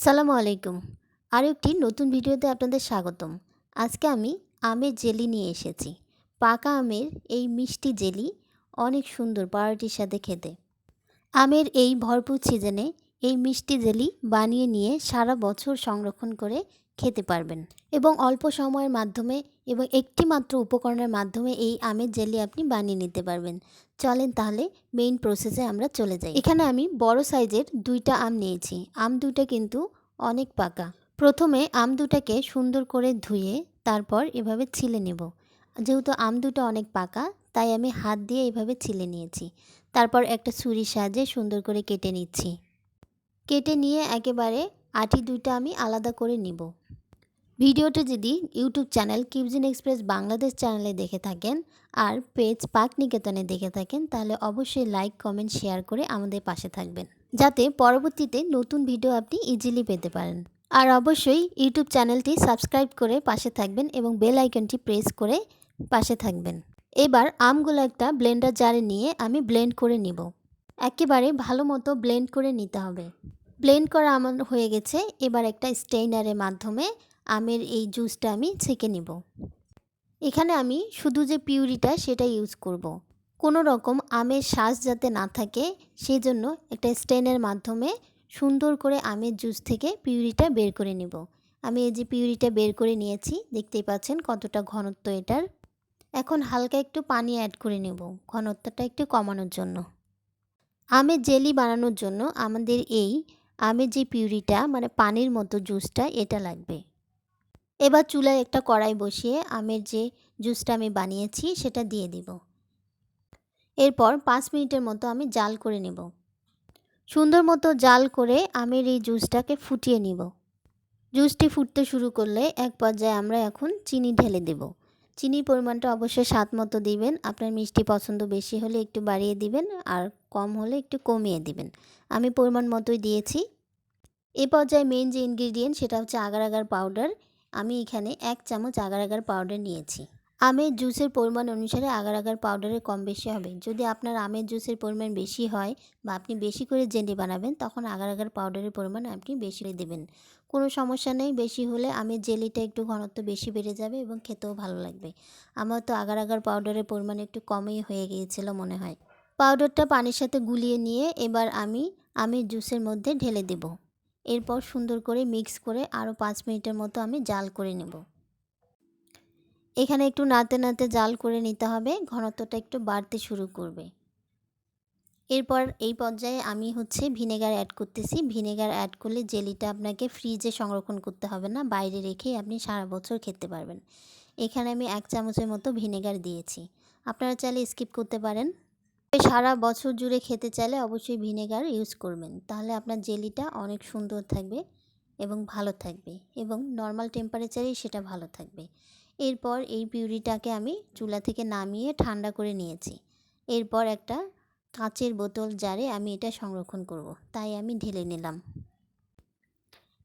সালামু আলাইকুম। আর একটি নতুন ভিডিওতে আপনাদের স্বাগতম। আজকে আমি আমের জেলি নিয়ে এসেছি। পাকা আমের এই মিষ্টি জেলি অনেক সুন্দর পাউরুটির সাথে খেতে। আমের এই ভরপুর সিজনে এই মিষ্টি জেলি বানিয়ে নিয়ে সারা বছর সংরক্ষণ করে খেতে পারবেন। এবং অল্প সময়ের মাধ্যমে এবং একটি মাত্র উপকরণের মাধ্যমে এই আমের জেলি আপনি বানিয়ে নিতে পারবেন। চলেন তাহলে মেইন প্রসেসে আমরা চলে যাই। এখানে আমি বড় সাইজের দুইটা আম নিয়েছি। আম দুইটা কিন্তু অনেক পাকা। প্রথমে আম দুটাকে সুন্দর করে ধুয়ে তারপর এভাবে ছিলে নেব। যেহেতু আম দুটো অনেক পাকা, তাই আমি হাত দিয়ে এভাবে ছিলে নিয়েছি। তারপর একটা ছুরির সাহায্যে সুন্দর করে কেটে নিচ্ছি। কেটে নিয়ে একেবারে আটি দুইটা আমি আলাদা করে নিব। ভিডিওটি যদি YouTube channel cuisine express Bangladesh চ্যানেলে দেখে থাকেন আর পেজ পাক নিকেতনে দেখে থাকেন, তাহলে অবশ্যই লাইক, কমেন্ট, শেয়ার করে আমাদের পাশে থাকবেন। যাতে পরবর্তীতে নতুন ভিডিও আপনি ইজিলি পেতে পারেন। আর অবশ্যই ইউটিউব চ্যানেলটি সাবস্ক্রাইব করে পাশে থাকবেন এবং বেল আইকনটি প্রেস করে পাশে থাকবেন। এবার আমগুলো একটা ব্লেন্ডার জারে নিয়ে আমি ব্লেন্ড করে নিব। একেবারে ভালো মতো ব্লেন্ড করে নিতে হবে। ব্লেন্ড করা আমার হয়ে গেছে। এবার একটা স্টেইনারের মাধ্যমে আমের এই জুসটা আমি ছেঁকে নিব। এখানে আমি শুধু যে পিউরিটা সেটা ইউজ করব। কোনো রকম আমের শ্বাস যাতে না থাকে সেই জন্য একটা স্টেনের মাধ্যমে সুন্দর করে আমের জুস থেকে পিউরিটা বের করে নিব। আমি এই যে পিউরিটা বের করে নিয়েছি, দেখতেই পাচ্ছেন কতটা ঘনত্ব এটার। এখন হালকা একটু পানি অ্যাড করে নেব, ঘনত্বটা একটু কমানোর জন্য। আমের জেলি বানানোর জন্য আমাদের এই আমের যে পিউরিটা মানে পানির মতো জুসটা, এটা লাগবে। এবার চুলায় একটা কড়াই বসিয়ে আমের যে জুসটা আমি বানিয়েছি, সেটা দিয়ে দিব। এরপর পাঁচ মিনিটের মতো আমি জাল করে নেব। সুন্দর মতো জাল করে আমের এই জুসটাকে ফুটিয়ে নিব। জুসটি ফুটতে শুরু করলে এক পর্যায়ে আমরা এখন চিনি ঢেলে দেব। চিনির পরিমাণটা অবশ্যই স্বাদ মতো দিবেন। আপনার মিষ্টি পছন্দ বেশি হলে একটু বাড়িয়ে দিবেন। আর কম হলে একটু কমিয়ে দিবেন। আমি পরিমাণ মতোই দিয়েছি। এ পর্যায়ে মেন যে ইনগ্রিডিয়েন্ট সেটা হচ্ছে আগার আগার পাউডার আমি এখানে এক চামচ আগার আগার পাউডার নিয়েছি। আমের জুসের পরিমাণ অনুসারে আগার আগার পাউডারের কম বেশি হবে। যদি আপনার আমের জুসের পরিমাণ বেশি হয় বা আপনি বেশি করে জেন্ডি বানাবেন, তখন আগার আগার পাউডারের পরিমাণ আপনি বেশি দেবেন। কোনো সমস্যা নেই, বেশি হলে আমের জেলিটা একটু ঘনত্ব বেশি বেড়ে যাবে এবং খেতেও ভালো লাগবে। আমার তো আগার আগার পাউডারের পরিমাণ একটু কমই হয়ে গিয়েছিল মনে হয়। পাউডারটা পানির সাথে গুলিয়ে নিয়ে এবার আমি আমের জুসের মধ্যে ঢেলে দেব। এরপর সুন্দর করে মিক্স করে আরও পাঁচ মিনিটের মতো আমি জাল করে নেব। এখানে একটু নাতে নাতে জাল করে নিতে হবে, ঘনত্বটা একটু বাড়তে শুরু করবে। এরপর এই পর্যায়ে আমি হচ্ছে ভিনেগার অ্যাড করতেছি। ভিনেগার অ্যাড করলে জেলিটা আপনাকে ফ্রিজে সংরক্ষণ করতে হবে না, বাইরে রেখেই আপনি সারা বছর খেতে পারবেন। এখানে আমি এক চামচের মতো ভিনেগার দিয়েছি। আপনারা চাইলে স্কিপ করতে পারেন। সারা বছর জুড়ে খেতে চাইলে অবশ্যই ভিনেগার ইউজ করবেন। তাহলে আপনার জেলিটা অনেক সুন্দর থাকবে এবং ভালো থাকবে এবং নর্মাল টেম্পারেচারেই সেটা ভালো থাকবে। এরপর এই পিউরিটাকে আমি চুলা থেকে নামিয়ে ঠান্ডা করে নিয়েছি। এরপর একটা কাঁচের বোতল জারে আমি এটা সংরক্ষণ করব। তাই আমি ঢেলে নিলাম।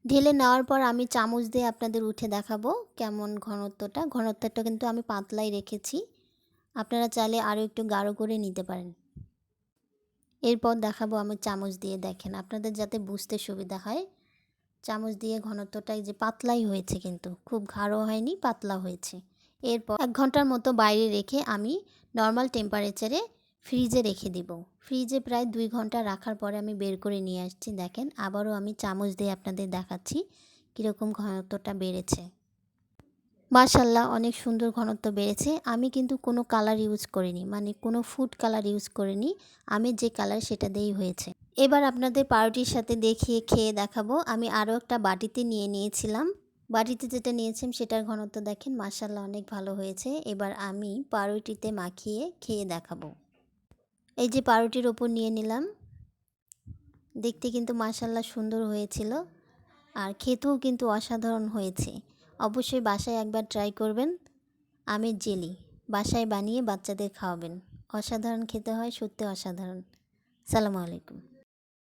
ঢেলে নেওয়ার পর আমি চামচ দিয়ে আপনাদের উঠে দেখাবো কেমন ঘনত্বটা। ঘনত্বটা কিন্তু আমি পাতলাই রেখেছি। আপনারা চাইলে আরও একটু গাঢ় করে নিতে পারেন। এরপর দেখাবো আমি চামচ দিয়ে দেখেন, আপনাদের যাতে বুঝতে সুবিধা হয়, চামচ দিয়ে ঘনত্বটাই যে পাতলাই হয়েছে কিন্তু, খুব গাঢ় হয়নি, পাতলা হয়েছে। এরপর এক ঘণ্টার মতো বাইরে রেখে আমি নর্মাল টেম্পারেচারে ফ্রিজে রেখে দিব। ফ্রিজে প্রায় দুই ঘণ্টা রাখার পরে আমি বের করে নিয়ে আসছি, দেখেন, আবারও আমি চামচ দিয়ে আপনাদের দেখাচ্ছি কীরকম ঘনত্বটা বেড়েছে। মার্শাল্লাহ অনেক সুন্দর ঘনত্ব বেড়েছে। আমি কিন্তু কোনো কালার ইউজ করিনি মানে কোনো ফুড কালার ইউজ করিনি। আমি যে কালার সেটা দিয়েই হয়েছে। এবার আপনাদের পাউরুটির সাথে দেখিয়ে খেয়ে দেখাবো। আমি আরও একটা বাটিতে নিয়ে নিয়েছিলাম। বাটিতে যেটা নিয়েছিলাম সেটার ঘনত্ব দেখেন মার্শাল্লাহ অনেক ভালো হয়েছে। এবার আমি পাউরুটিতে মাখিয়ে খেয়ে দেখাবো। এই যে পাউরুটির ওপর নিয়ে নিলাম। দেখতে কিন্তু মার্শাল্লাহ সুন্দর হয়েছিল। আর খেতেও কিন্তু অসাধারণ হয়েছে। অবশ্যই বাসায় একবার ট্রাই করবেন। আমের জেলি। বাসায় বানিয়ে বাচ্চাদের খাওয়াবেন। অসাধারণ খেতে হয় সত্যি অসাধারণ। সালামু আলাইকুম।